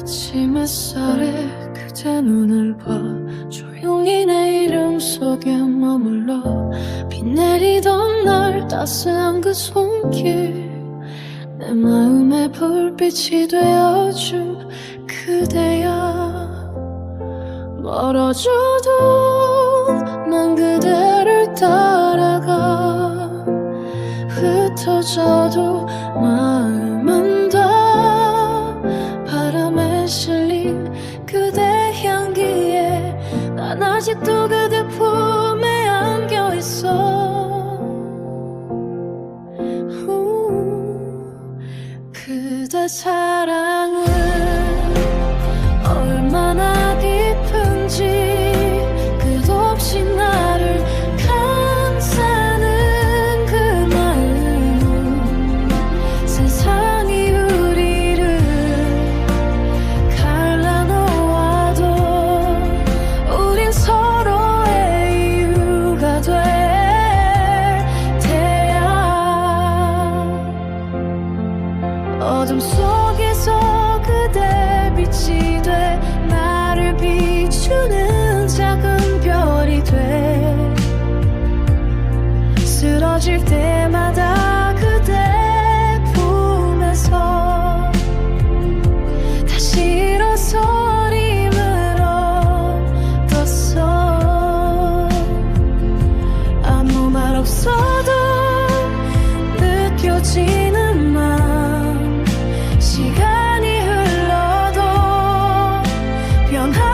아침 햇살에 그대 눈을 봐. 조용히 내 이름 속에 머물러. 비 내리던 날 따스한 그 손길. 내 마음의 불빛이 되어준 그대야. 멀어져도 난 그대를 따라가. 흩어져도 마음 아직도 그대 품에 안겨 있어. 후, 그대 사랑 속에서 그대 빛이 돼 나를 비추는 让他。